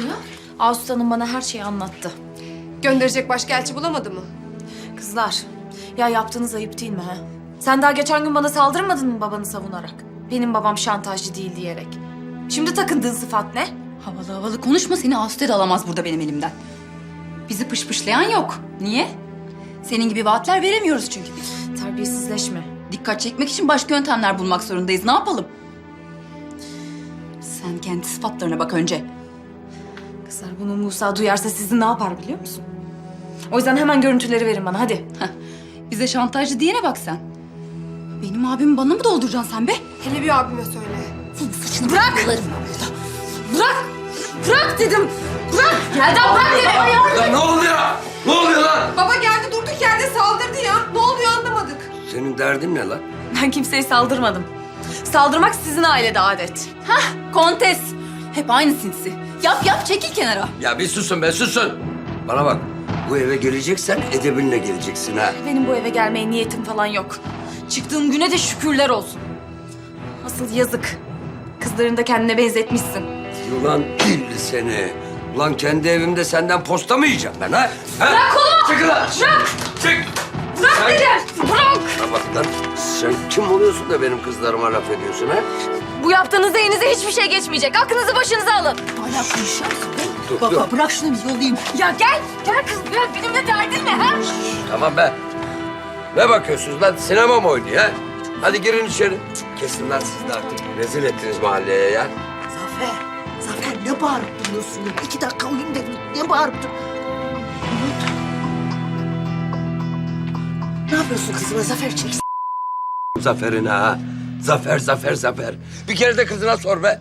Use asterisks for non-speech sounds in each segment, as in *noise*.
Ya? Asut Hanım bana her şeyi anlattı. Gönderecek başka elçi bulamadı mı? Kızlar, ya yaptığınız ayıp değil mi ha? Sen daha geçen gün bana saldırmadın mı babanı savunarak? Benim babam şantajcı değil diyerek. Şimdi takındığın sıfat ne? Havalı havalı konuşma seni Asute de alamaz burada benim elimden. Bizi pışpışlayan yok. Niye? Senin gibi vaatler veremiyoruz çünkü biz. Terbiyesizleşme. Dikkat çekmek için başka yöntemler bulmak zorundayız. Ne yapalım? Sen kendi sıfatlarına bak önce. Kızlar bunu Musa duyarsa sizi ne yapar biliyor musun? O yüzden hemen görüntüleri verin bana hadi. Bize şantajcı diyene bak sen. Benim abimi bana mı dolduracaksın sen be? Hele bir abime söyle. Senin saçını bırak. Bırak! Bırak dedim! Bırak! Yelden bırak dedim! Ya ne oluyor? Ne oluyor lan? Baba geldi durduk yerde saldırdı ya. Ne oluyor anlamadık. Senin derdin ne lan? Ben kimseye saldırmadım. Saldırmak sizin ailede adet. Kontes. Hep aynı sinsi. Yap yap çekil kenara. Ya bir susun be susun. Bana bak. Bu eve geleceksen edebinle geleceksin ha. Benim bu eve gelmeye niyetim falan yok. Çıktığım güne de şükürler olsun. Asıl yazık. Kızlarını da kendine benzetmişsin. Yılan dilli seni. Ulan kendi evimde senden posta mı yiyeceğim ben ha? Bırak kolumu! Çık lan! Bırak! Çık! Bırak Sen- dedim! Bırak! Bana bak lan. Sen kim oluyorsun da benim kızlarıma laf ediyorsun ha? Bu yaptığınızda elinize hiçbir şey geçmeyecek. Aklınızı başınıza alın. Hala konuşuyorsun. Dur, Baba dur. bırak şunu bir yollayayım. Ya gel, gel kız gel. Benimle derdin ne ha? Tamam be. Ne bakıyorsunuz lan? Sinema mı oynuyor ha? Hadi girin içeri. Kesin lan siz de artık. Rezil ettiniz mahalleye ya. Zafer, Zafer ne bağırıp duruyorsun ya? İki dakika uyuyayım dedim. Ne bağırıp dur? Umut. Ne yapıyorsun kızıma Zafer çek. Zafer'ine ha. Zafer, zafer, zafer. Bir kere de kızına sor be.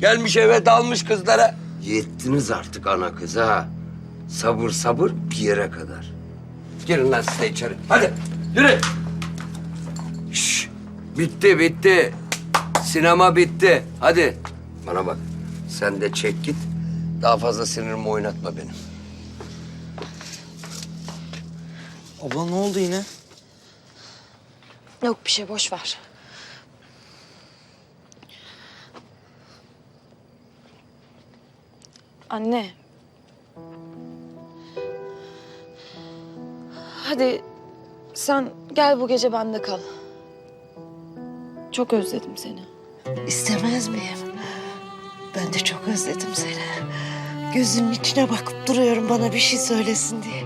Gelmiş eve dalmış kızlara. Yettiniz artık ana kız ha. Sabır sabır bir yere kadar. Girin lan siz de içeri. Hadi yürü. Şş, bitti bitti. Sinema bitti. Hadi. Bana bak. Sen de çek git. Daha fazla sinirimi oynatma benim. Abla ne oldu yine? Yok bir şey boş ver. Anne. Hadi sen gel bu gece bende kal. Çok özledim seni. İstemez miyim? Ben de çok özledim seni. Gözünün içine bakıp duruyorum bana bir şey söylesin diye.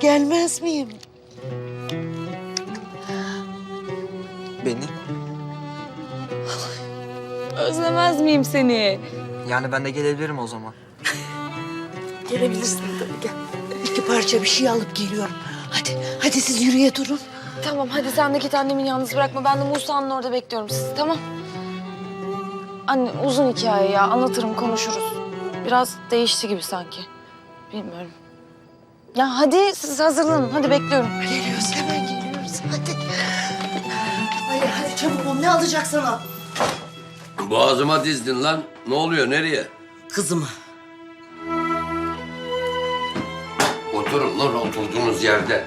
Gelmez miyim? Beni? Özlemez miyim seni? Yani ben de gelebilirim o zaman. Gelebilirsin tabii gel. İki parça bir şey alıp geliyorum. Hadi, hadi siz yürüye durun. Tamam hadi sen de git annemi yalnız bırakma. Ben de Musa'nın orada bekliyorum sizi tamam? Anne uzun hikaye ya anlatırım konuşuruz. Biraz değişti gibi sanki. Bilmiyorum. Ya hadi siz hazırlanın hadi bekliyorum. Geliyoruz hemen geliyoruz. Hadi. Hadi, hadi çabuk ol. Ne alacaksan al. Boğazıma dizdin lan. Ne oluyor? Nereye? Kızımı. Oturun lan oturduğunuz yerde.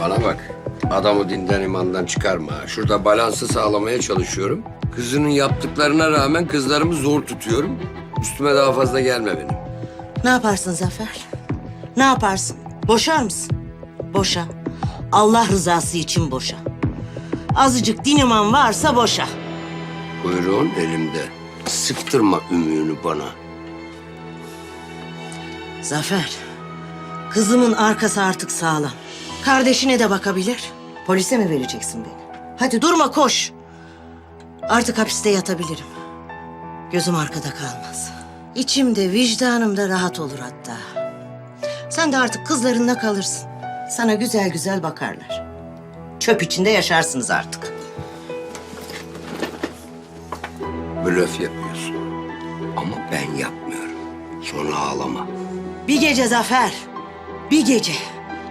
Bana bak. Adamı dinden imandan çıkarma. Şurada balansı sağlamaya çalışıyorum. Kızının yaptıklarına rağmen kızlarımı zor tutuyorum. Üstüme daha fazla gelme benim. Ne yaparsın Zafer? Ne yaparsın? Boşar mısın? Boşa. Allah rızası için boşa. Azıcık din iman varsa boşa. Kuyruğun elimde. Sıktırma ümüğünü bana. Zafer, kızımın arkası artık sağlam. Kardeşine de bakabilir. Polise mi vereceksin beni? Hadi durma koş. Artık hapiste yatabilirim. Gözüm arkada kalmaz. İçimde, vicdanımda rahat olur hatta. Sen de artık kızlarınla kalırsın. Sana güzel güzel bakarlar. Çöp içinde yaşarsınız artık. Blöf yapıyorsun. Ama ben yapmıyorum. Sonra ağlama. Bir gece Zafer, bir gece.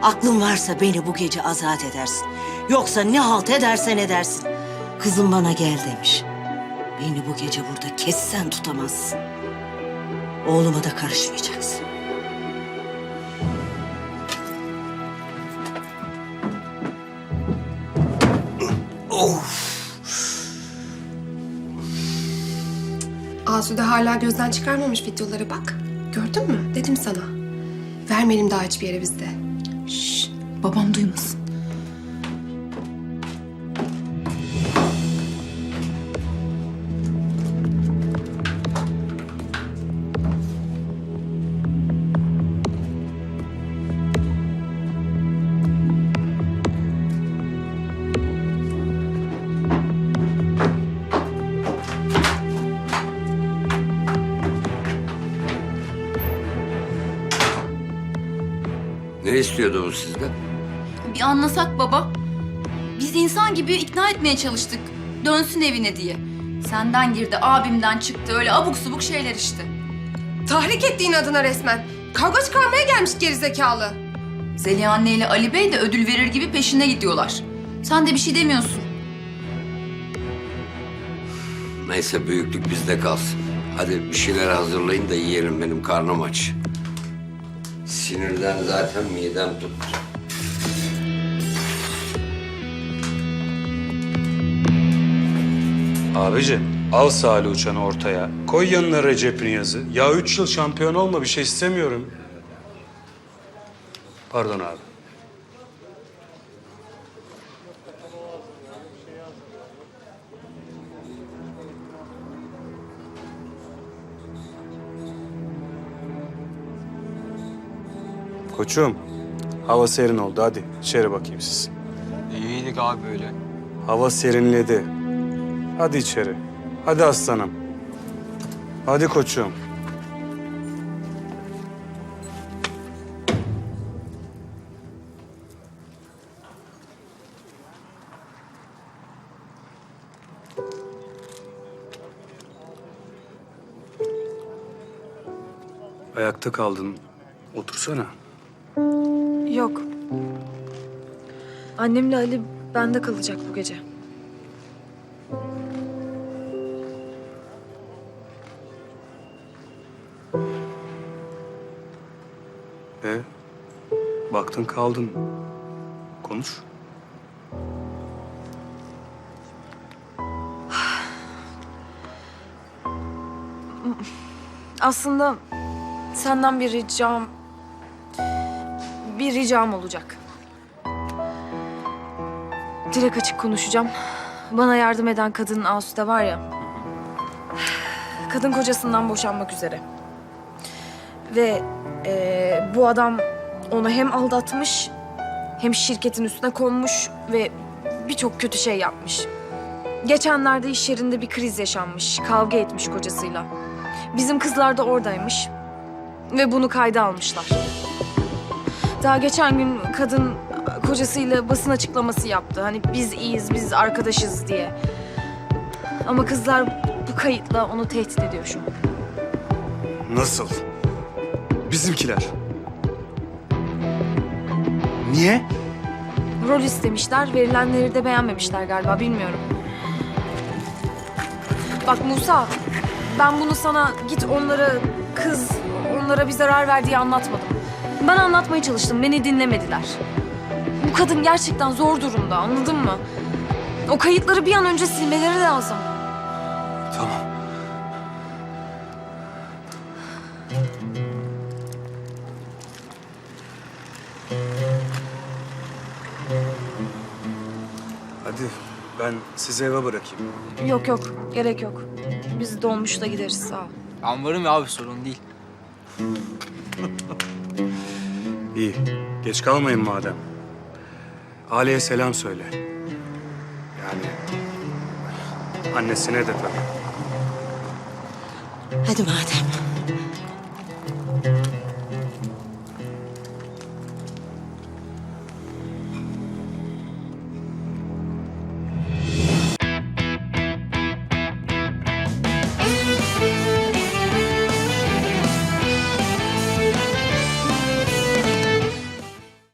Aklın varsa beni bu gece azat edersin. Yoksa ne halt edersen edersin. Kızım bana gel demiş. Beni bu gece burada kessen tutamazsın. Oğluma da karışmayacaksın. Of. Asude hala gözden çıkarmamış videoları bak. Gördün mü? Dedim sana. Vermeyelim daha hiçbir yere bizde. Şşş, babam duymasın. Ne istiyordu bu sizden? Bir anlasak baba. Biz insan gibi ikna etmeye çalıştık. Dönsün evine diye. Senden girdi, abimden çıktı. Öyle abuk subuk şeyler işte. Tahrik ettiğin adına resmen. Kavga çıkarmaya gelmiş gerizekalı. Zeliha anne ile Ali Bey de ödül verir gibi peşine gidiyorlar. Sen de bir şey demiyorsun. Neyse büyüklük bizde kalsın. Hadi bir şeyler hazırlayın da yiyelim benim karnım aç. Sinirden zaten midem tuttu. Abici al Salih Uçan'ı ortaya. Koy yanına Recep Niyaz'ı. Ya üç yıl şampiyon olma bir şey istemiyorum. Pardon abi. Koçum, hava serin oldu. Hadi içeri bakayım siz. İyiydik abi böyle. Hava serinledi. Hadi içeri. Hadi aslanım. Hadi koçum. Ayakta kaldın. Otursana. Yok. Annemle Ali bende kalacak bu gece. E, baktın kaldın. Konuş. Aslında senden bir ricam... Bir ricam olacak. Direkt açık konuşacağım. Bana yardım eden kadın Asude var ya... Kadın kocasından boşanmak üzere. Ve eee, bu adam onu hem aldatmış... ...hem şirketin üstüne konmuş ve birçok kötü şey yapmış. Geçenlerde iş yerinde bir kriz yaşanmış. Kavga etmiş kocasıyla. Bizim kızlar da oradaymış. Ve bunu kayda almışlar. Daha geçen gün kadın kocasıyla basın açıklaması yaptı. Hani biz iyiyiz, biz arkadaşız diye. Ama kızlar bu kayıtla onu tehdit ediyor şu an. Nasıl? Bizimkiler. Niye? Rol istemişler, verilenleri de beğenmemişler galiba, bilmiyorum. Bak Musa, ben bunu sana git onlara kız, onlara bir zarar ver diye anlatmadım. Ben anlatmaya çalıştım, beni dinlemediler. Bu kadın gerçekten zor durumda, anladın mı? O kayıtları bir an önce silmeleri lazım. Tamam. Hadi ben sizi eve bırakayım. Yok yok, gerek yok. Biz dolmuşla gideriz, sağ ol. Ben varım ya abi sorun değil. *laughs* İyi. Geç kalmayın madem. Ali'ye selam söyle. Yani annesine de tabii. Hadi madem.